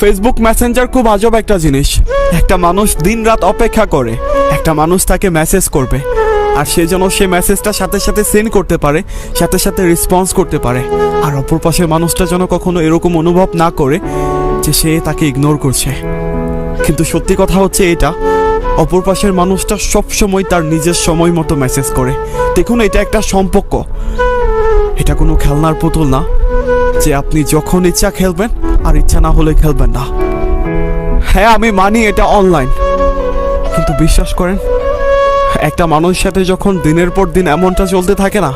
Facebook Messenger খুব আজব একটা জিনিস। একটা মানুষ দিন রাত অপেক্ষা করে, একটা মানুষ তাকে মেসেজ করবে, আর সে যেন সে মেসেজটা সাথে সাথে সেন্ড করতে পারে, সাথে সাথে রেসপন্স করতে পারে, আর অপর পাশের মানুষটা যেন কখনো এরকম অনুভব না করে যে সে তাকে ইগনোর করছে। কিন্তু সত্যি কথা হচ্ছে এটা, অপর পাশের মানুষটা সবসময় তার নিজের সময় মতো মেসেজ করে। দেখুন, এটা একটা সম্পর্ক। এটা কোনো খেলনার পুতুল না। যে আপনি যখন ইচ্ছা খেলবেন, আর ইচ্ছা না হলে খেলবেন না। হ্যাঁ আমি মানি এটা অনলাইন। কিন্তু বিশ্বাস করেন, একটা মানুষের সাথে যখন দিনের পর দিন এমনটা চলতে থাকে না,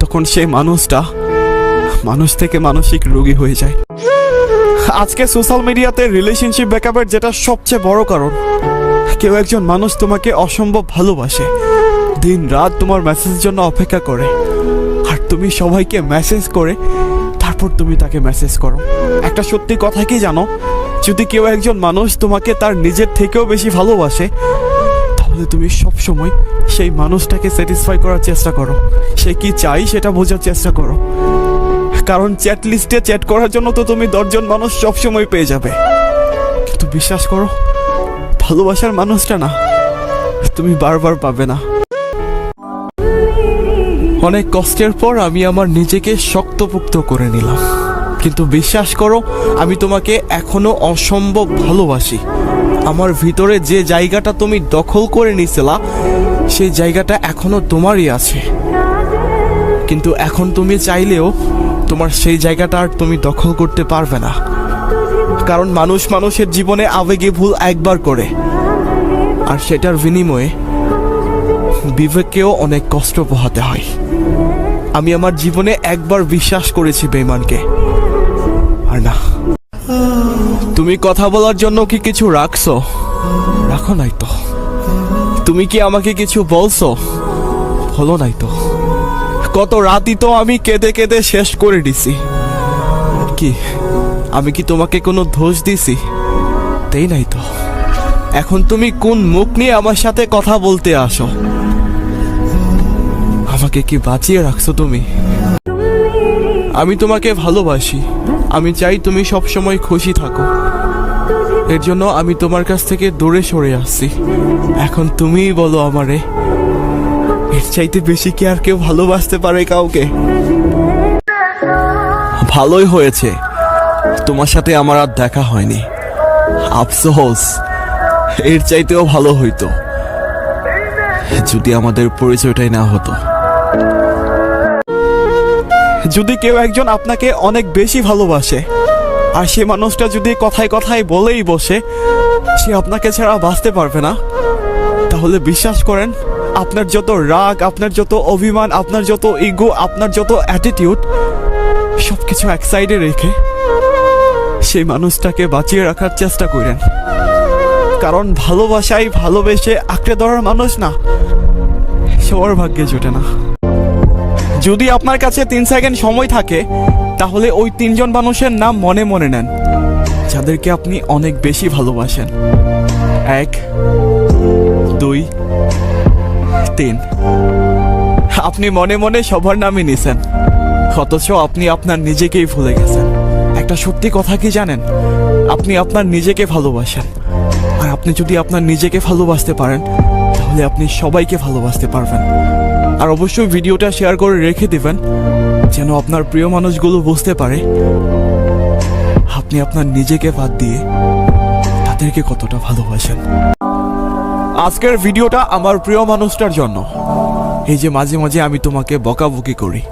তখন সেই মানুষটা মানুষ থেকে মানসিক রোগী হয়ে যায়। আজকে সোশ্যাল মিডিয়াতে রিলেশনশিপ ব্যাকআপের যেটা সবচেয়ে বড় কারণ, কেউ একজন মানুষ তোমাকে অসম্ভব ভালোবাসে, দিন রাত তোমার মেসেজের জন্য অপেক্ষা করে, আর তুমি সবাইকে মেসেজ করে তারপর তুমি তাকে মেসেজ করো। একটা সত্যি কথা কি জানো? যদি কেউ একজন মানুষ তোমাকে তার নিজের থেকেও বেশি ভালোবাসে, তাহলে তুমি সব সময় সেই মানুষটাকে স্যাটিসফাই করার চেষ্টা করো। সে কি চাই সেটা বোঝার চেষ্টা করো। কারণ চ্যাট লিস্টে চ্যাট করার জন্য তো তুমি দশজন মানুষ সব সময় পেয়ে যাবে। কিন্তু বিশ্বাস করো, ভালোবাসার মানুষটা না, তুমি বারবার পাবে না। অনেক কষ্টের পর আমি আমার নিজেকে শক্তপোক্ত করে নিলাম। কিন্তু বিশ্বাস করো, আমি তোমাকে এখনও অসম্ভব ভালোবাসি। আমার ভিতরে যে জায়গাটা তুমি দখল করে নিছিলা সেই জায়গাটা এখনও তোমারই আছে। কিন্তু এখন তুমি চাইলেও তোমার সেই জায়গাটা আর তুমি দখল করতে পারবে না। কারণ মানুষ মানুষের জীবনে আবেগে ভুল একবার করে। আর সেটার বিনিময়ে বিবেককেও অনেক কষ্ট পোহাতে হয়। আমি আমার জীবনে একবার বিশ্বাস করেছি বেইমানকে। আর না। তুমি কথা বলার জন্য কি কিছু রাখছো? রাখো নাই তো। তুমি কি আমাকে কিছু বলছো? বলো নাই তো। কত রাতই তো আমি কেঁদে কেঁদে শেষ করে দিছি। কি, আমি কি তোমাকে কোনো দোষ দিছি? তাই নাই তো। এখন তুমি কোন মুখ নিয়ে আমার সাথে কথা বলতে আসো? আমাকে কি বাঁচিয়ে রাখছো তুমি? আমি তোমাকে ভালোবাসি। আমি চাই তুমি সব সময় খুশি থাকো। এর জন্য আমি তোমার কাছ থেকে দূরে সরে আসছি। এখন তুমিই বলো আমারে, এর চাইতে বেশি কি আর কেউ ভালোবাসতে পারে কাউকে? ভালোই হয়েছে। তোমার সাথে আমার আর দেখা হয়নি। আফসোস, এর চাইতেও ভালো হইতো। যদি আমাদের পরিচয়টাই না হতো। যদি কেউ একজন আপনাকে অনেক বেশি ভালোবাসে, আর সে মানুষটা যদি কথায় কথায় বলেই বসে, সে আপনাকে ছাড়া বাঁচতে পারবে না, তাহলে বিশ্বাস করেন, আপনার যত রাগ, আপনার যত অভিমান, আপনার যত ইগো আপনার যত অ্যাটিটিউড সব কিছু এক সাইডে রেখে সেই মানুষটাকে বাঁচিয়ে রাখার চেষ্টা করেন। কারণ ভালোবাসাই ভালোবেসে আঁকড়ে ধরার মানুষ না, সবার ভাগ্যে জোটে না। যদি আপনার কাছে তিন সেকেন্ড সময় থাকে, তাহলে ওই তিনজন মানুষের নাম মনে মনে নেন, যাদেরকে আপনি অনেক বেশি ভালোবাসেন। এক, দুই, তিন। আপনি মনে মনে সবার নামই নিছেন, অথচ আপনি আপনার নিজেকেই ভুলে গেছেন। একটা সত্যি কথা কি জানেন? আপনি আপনার নিজেকে ভালোবাসেন। আর আপনি যদি আপনার নিজেকে ভালোবাসতে পারেন, তাহলে আপনি সবাইকে ভালোবাসতে পারবেন। আর অবশ্যই ভিডিওটা শেয়ার করে রেখে দিবেন, যেন আপনার প্রিয় মানুষগুলো বুঝতে পারে আপনি আপনার নিজেকে বাদ দিয়ে তাদেরকে কতটা ভালোবাসেন। আজকের ভিডিওটা আমার প্রিয় মানুষটার জন্য। এই যে মাঝে মাঝে আমি তোমাকে বকাবকি করি,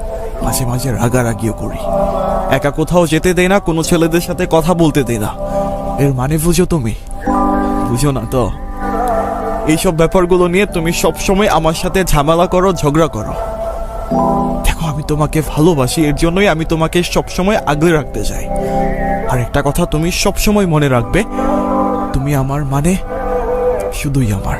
মাঝে মাঝে রাগারাগিও করি। একা কোথাও যেতে দেই না, কোনো ছেলেদের সাথে কথা বলতে দেই না। এর মানে বুঝো তুমি? বুঝো না তো? এইসব ব্যাপারগুলো নিয়ে তুমি সব সময় আমার সাথে ঝামেলা করো, ঝগড়া করো। দেখো, আমি তোমাকে ভালোবাসি, এর জন্যই আমি তোমাকে সব সময় আগলে রাখতে চাই। আর একটা কথা তুমি সব সময় মনে রাখবে, তুমি আমার মানে শুধুই আমার।